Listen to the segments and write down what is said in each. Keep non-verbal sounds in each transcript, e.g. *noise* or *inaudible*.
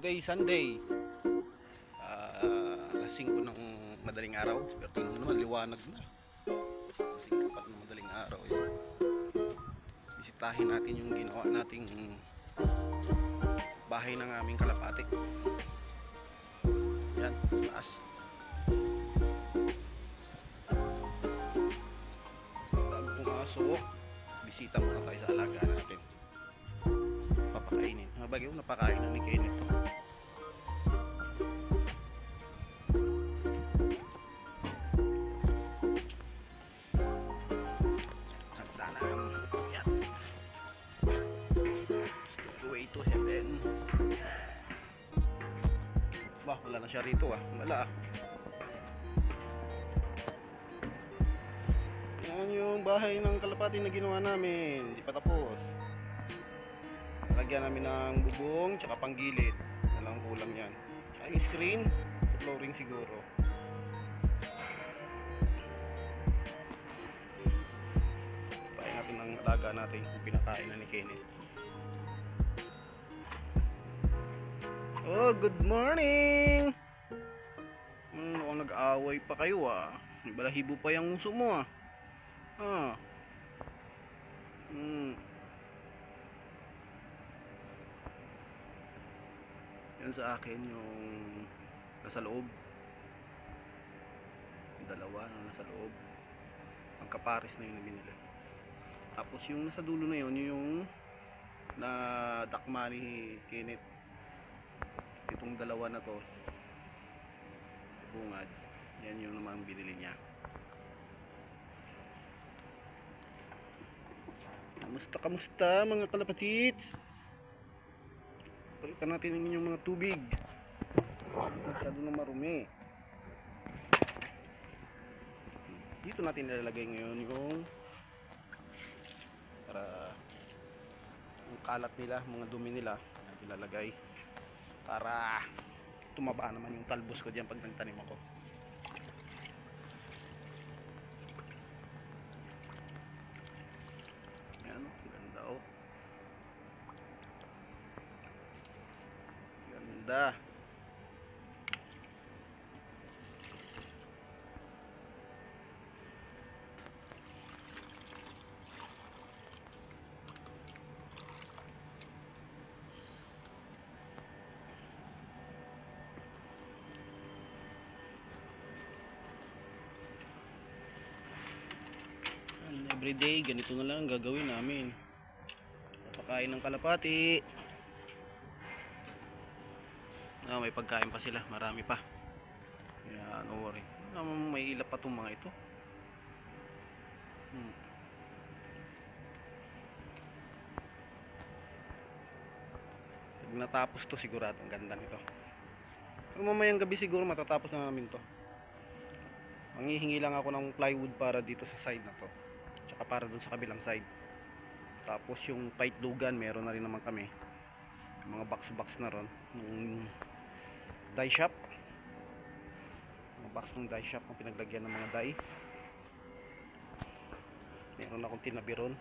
Today, Sunday. Ah, alas 5 ng madaling araw. Pero tingnan mo naman, liwanag na. Alas 5 pa ng madaling araw. Yan. Bisitahin natin yung ginawa nating bahay ng aming kalapate. Yan, taas. Bagay napakain na ni Kenneth to heaven. Bah, wala na siya rito ah. Wala ah. Yan yung bahay ng kalapati na ginawa namin. Hindi pa tapos. Lagyan namin ng bubong tsaka panggilid. Walang kulang yan. Tsaka screen sa flooring siguro. Tayo natin ng alaga natin kung pinakain na ni Kenneth. Oh, good morning! Hmm, mukhang nag-aaway pa kayo ah. Balahibo pa yung uso mo ah. Ah. Hmm. Yan sa akin yung nasa loob. Yung dalawa na nasa loob. Magkapares na yun na binili. Tapos yung nasa dulo na yun, yung na dakma ni Kenneth. Itong dalawa na to. Bungad. Yan yung naman binili niya. Kamusta, kamusta mga kalapatits? Palitan natin ang inyong mga tubig. Masyado na marumi. Dito natin ilalagay ngayon yung para yung kalat nila, mga dumi nila, ilalagay para tumaba naman yung talbos ko diyan pag nagtanim ako. Everyday, ganito na lang ang gagawin namin. Papakain ng kalapati. Ah, may pagkain pa sila, marami pa. Kaya no worry. Ah, may ilap pa tong mga ito. Hmm. Pag natapos to sigurado ang ganda nito. Pero mamayang gabi siguro matatapos na namin to. Manghihingi lang ako ng plywood para dito sa side na to. Para dun sa kabilang side. Tapos yung tight lugan meron na rin naman kami. Mga box box na ron. Yung dye shop. Mga box ng dye shop ang pinaglagyan ng mga dye meron akong tinabi ron.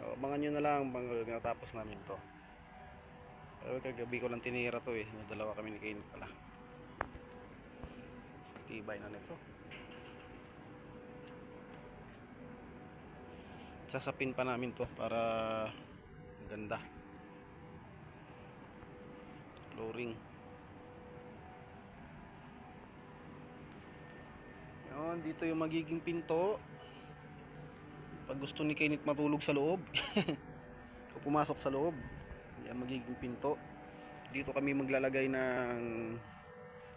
So, abangan nyo na lang pag natapos namin to. Pero kagabi ko lang tinira to eh. Dalawa kami ni Kane pala tibay na nito. Sasapin pa namin to para ganda. Flooring. Yun dito yung magiging pinto. Pag gusto ni Kenneth matulog sa loob *laughs* o pumasok sa loob yan magiging pinto. Dito kami maglalagay ng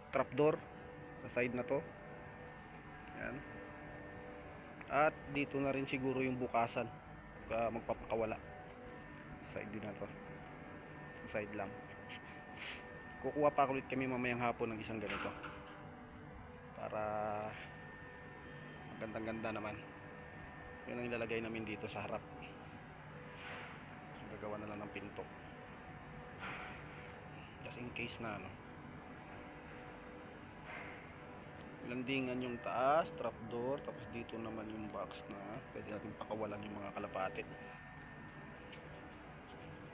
trapdoor sa side na to. Yan at dito na rin siguro yung bukasan. Pagka magpapakawala. Side din na to. Side lang. Kukuha pa ulit kami mamayang hapon ng isang ganito. Para magandang ganda naman. Yun ang ilalagay namin dito sa harap. Gagawa na lang ng pinto. Just in case na ano landingan yung taas, trapdoor, tapos dito naman yung box na pwede natin pakawalan yung mga kalapate.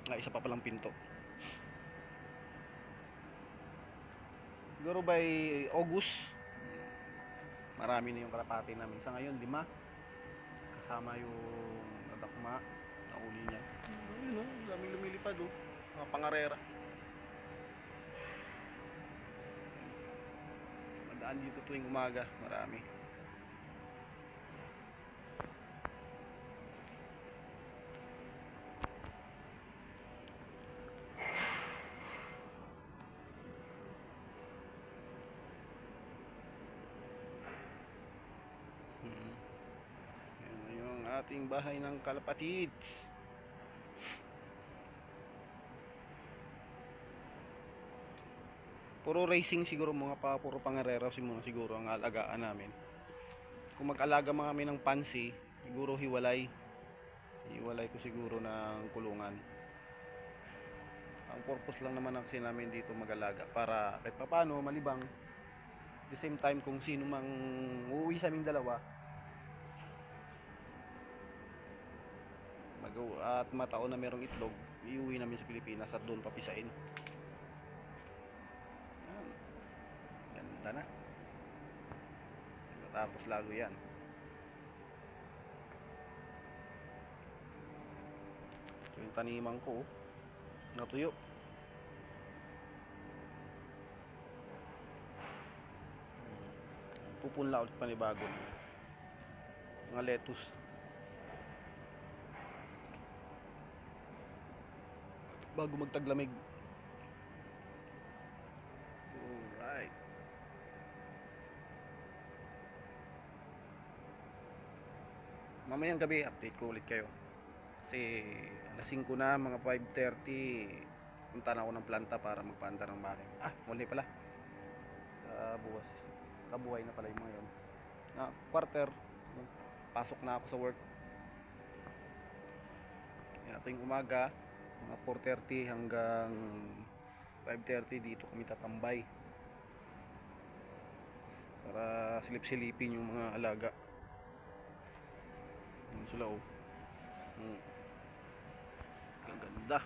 nga isa pa palang pinto. Siguro by August marami na yung kalapati namin. Sa ngayon lima. Kasama yung nadakma na uli niya. Ayun o daming lumilipad o mga pangarera madaan dito tuwing umaga marami Hmm. Yung ating bahay ng kalapatids. Puro racing siguro mga pa, puro pangarera muna siguro ang alagaan namin. Kung mag-alaga mga kami ng pansi, siguro hiwalay. Hiwalay ko siguro ng kulungan. Ang purpose lang naman kasi namin dito mag-alaga para kahit papano malibang the same time kung sino mang uuwi sa aming dalawa mag at mataon na merong itlog iuwi namin sa Pilipinas at doon papisain yan ganda na. Tapos lalo yan. Ito yung taniman ko oh. natuyo. Pupunla ulit panibago. Mga lettuce. Bago magtaglamig mamayang gabi update ko ulit kayo. Kasi alas 5 na mga 5.30 punta na ako ng planta para magpaandar ng bahay. Ah muli pala. Uh, buwas kabuhay na pala yung mga yun. Na quarter. Pasok na ako sa work. Yan yung umaga mga 4.30 hanggang 5.30 dito kami tatambay. Para silip-silipin yung mga alaga sila oh. Hmm. kaganda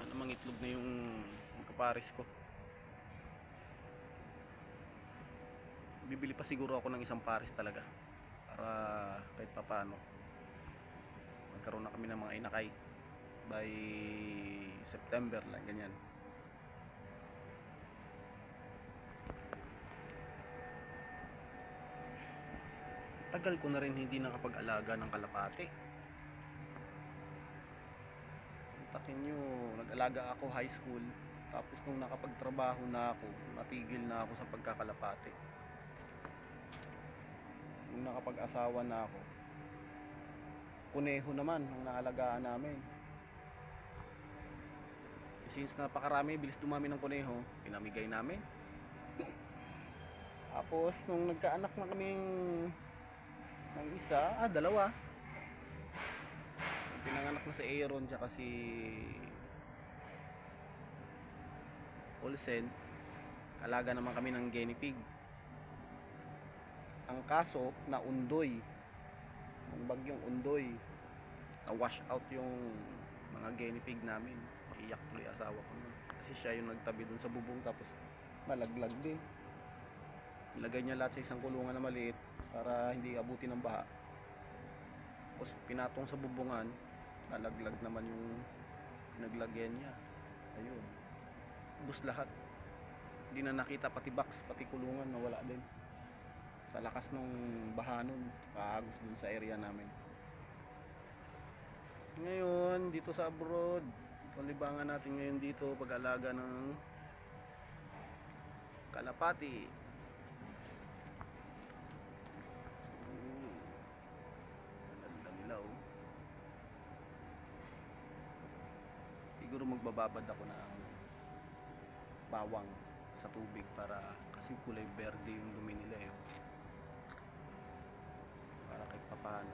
ano namang itlog na yung kaparis ko. Bibili pa siguro ako ng isang pares talaga para kahit papano magkaroon na kami ng mga inakay by September lang ganyan tagal ko na rin hindi nakapag-alaga ng kalapate. Takin nyo nag-alaga ako high school. Tapos nung nakapagtrabaho na ako natigil na ako sa pagkakalapate. Nung nakapag-asawa na ako kuneho naman ang naalagaan namin. Since napakarami bilis dumami ng kuneho pinamigay namin. Tapos nung nagkaanak na kaming ng isa, ah dalawa. Pinanganak na si Aaron tsaka si Olsen. Alaga naman kami ng guinea pig. Ang kaso na undoy. Ang bagyong undoy. Na wash out yung mga guinea pig namin. Iyak tuloy asawa ko nun. kasi siya yung nagtabi dun sa bubong tapos malaglag din. Ilagay niya lahat sa isang kulungan na maliit para hindi abuti ng baha. Tapos pinatong sa bubungan nalaglag naman yung pinaglagyan niya. Ayun. Ubus lahat. Hindi na nakita pati box pati kulungan nawala din. Sa lakas ng baha nun kaagos dun sa area namin. Ngayon dito sa abroad ito libangan natin ngayon dito pag-alaga ng kalapati Mm. Ganda nila oh. Siguro magbababad ako ng bawang sa tubig para kasi kulay verde yung dumi nila eh. Para kahit papano.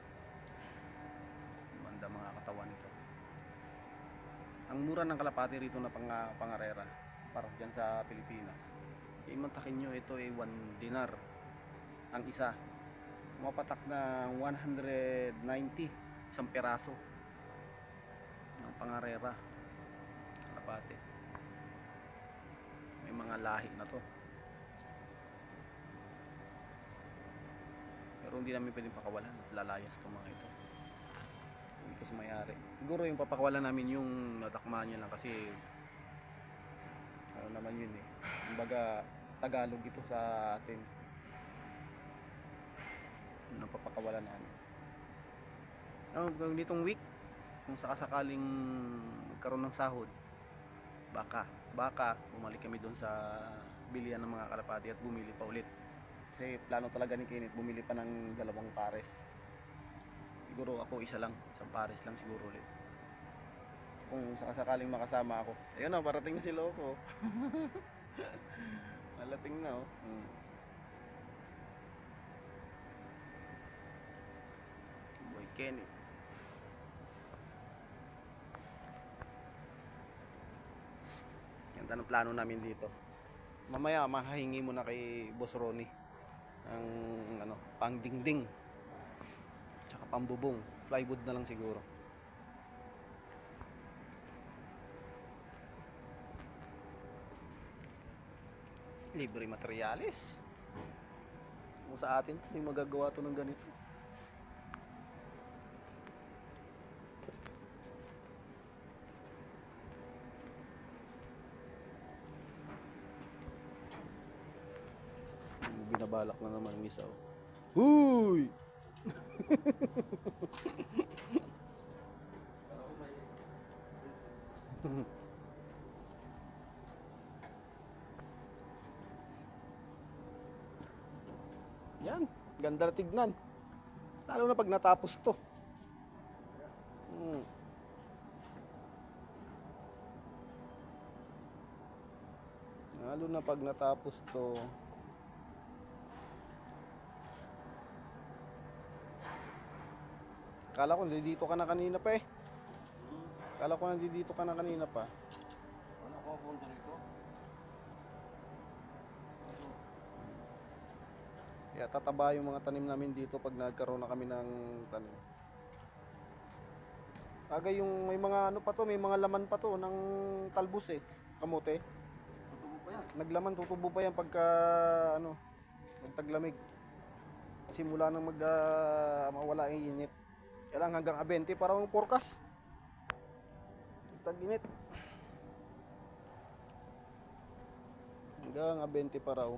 Manda mga katawan nito. Ang mura ng kalapati rito na pang, pangarera para dyan sa Pilipinas. Imantakin nyo ito ay 1 dinar ang isa mapatak ng 190 isang peraso ng pangarera kalapate. May mga lahi na to. Pero hindi namin pwedeng pakawalan at lalayas itong mga ito. Hindi kasi may-ari. Siguro yung papakawalan namin yung natakmaan niya lang kasi ano naman yun eh. Kumbaga Tagalog ito sa atin. Yun ang papakawalan namin. Oh, nitong week, kung sakasakaling magkaroon ng sahod, baka, baka bumalik kami doon sa bilihan ng mga kalapati at bumili pa ulit. Kasi plano talaga ni Kenneth bumili pa ng dalawang pares. Siguro ako isa lang, isang pares lang siguro ulit. Kung sakasakaling makasama ako. Ayun na, parating na si Loco. *laughs* Malating na oh. Hmm. Boy Kenneth. Ganda ng plano namin dito. Mamaya mahahingi mo na kay Boss Ronnie ang ano, pangdingding. Tsaka pambubong. Plywood na lang siguro. Libre materialis. Kung sa atin, hindi magagawa to ng ganito. Binabalak na naman ng isa. oh. Huy! Yan, ganda na tignan. Lalo na pag natapos to. Hmm. Lalo na pag natapos to. Kala ko nandito ka na kanina pa eh. Kala ko nandito ka na kanina pa. Wala ko punta rito. Kaya tataba yung mga tanim namin dito pag nagkaroon na kami ng tanim. Bagay yung may mga ano pa to, may mga laman pa to ng talbos eh, kamote. Tutubo pa yan. Naglaman tutubo pa yan pagka ano, pagtaglamig. Simula nang mag ah, mawala ang init. Kaya lang hanggang 20 para ang forecast. Tag-init. Hanggang 20 pa raw.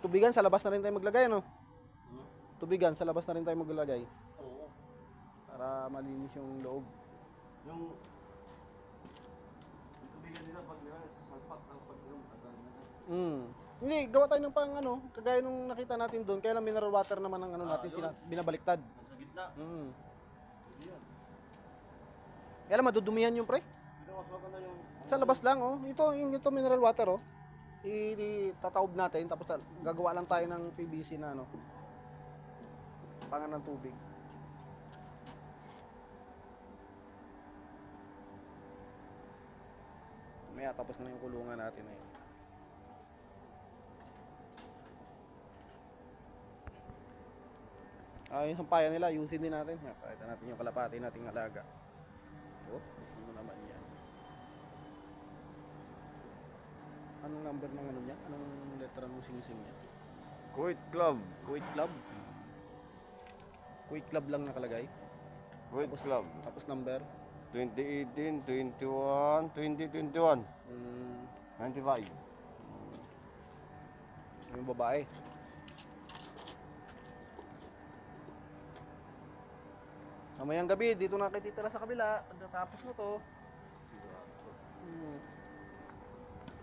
Tubigan sa labas na rin tayo maglagay ano? Hmm? Tubigan sa labas na rin tayo maglagay Oo. para malinis yung loob. Yung tubigan nila pag nila salpak ang pag yung tagal na. Mm. Hindi, gawa tayo ng pang ano, kagaya nung nakita natin doon, kaya lang mineral water naman ang ano Ah, natin, yun. pina- binabaliktad. Nasa gitna. Mm. Hindi yan. Kaya lang madudumihan yung pre. Pero mas maganda yung Sa labas lang oh. Ito, yung ito mineral water oh. I, i- tataob natin tapos ta- gagawa lang tayo ng PVC na ano. Pangan ng tubig. Maya tapos na yung kulungan natin eh. Ah, yung sampayan nila, ayusin din natin. Pakita natin yung kalapati nating alaga. Oh, ano naman yan. Anong number ng ano niya? Anong letra ng singsing niya? Kuwait Club. Kuwait Club. Kuwait Club lang nakalagay. Kuwait Tapos- Club. Tapos number. 2018, 21, 2021, Mm, 95. yung babae. Mamayang gabi, dito na kayo titira sa kabila. Pagkatapos na to. Hmm.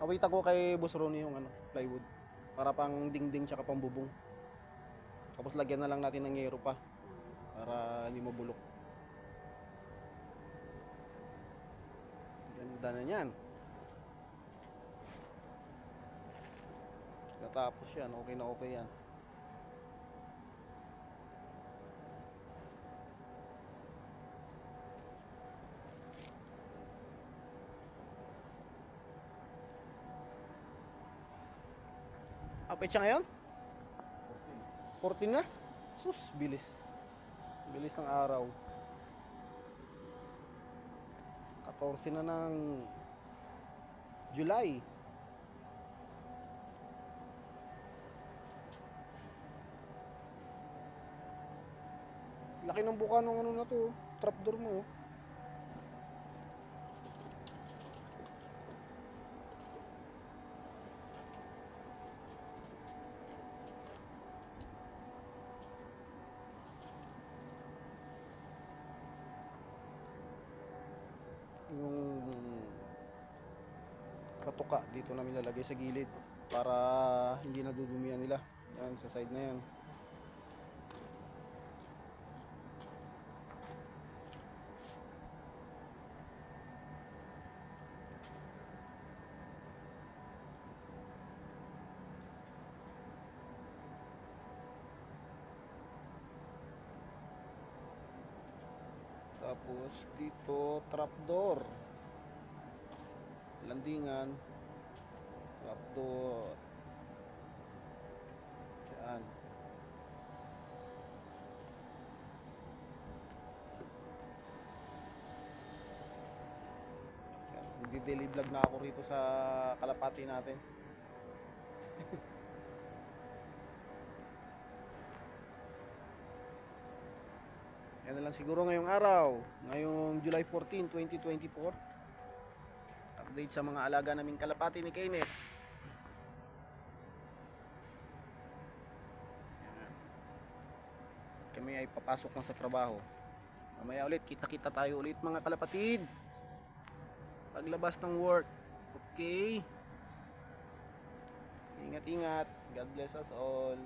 Await ako kay Boss yung ano, plywood. Para pang dingding tsaka pang bubong. Tapos lagyan na lang natin ng yero pa. Para hindi mabulok. Ganda na yan. Natapos yan, okay na okay yan. Apit siya ngayon? 14 na? sus, bilis. Bilis ng araw. 14 na ng July. Laki ng buka ng ano na to, oh. trapdoor mo. oh. Katuka dito namin lalagay sa gilid para hindi nadudumihan nila. Yan, sa side na yan. Tapos dito trapdoor. Landingan. Trapdoor. Diyan. Yan. Nagdi-daily vlog na ako rito sa kalapati natin. *laughs* Yan na lang siguro ngayong araw, ngayong July 14, 2024. Update sa mga alaga naming kalapati ni Kenneth. Kami ay papasok na sa trabaho. Mamaya ulit, kita-kita tayo ulit mga kalapatid. Paglabas ng work. Okay. Ingat-ingat. God bless us all.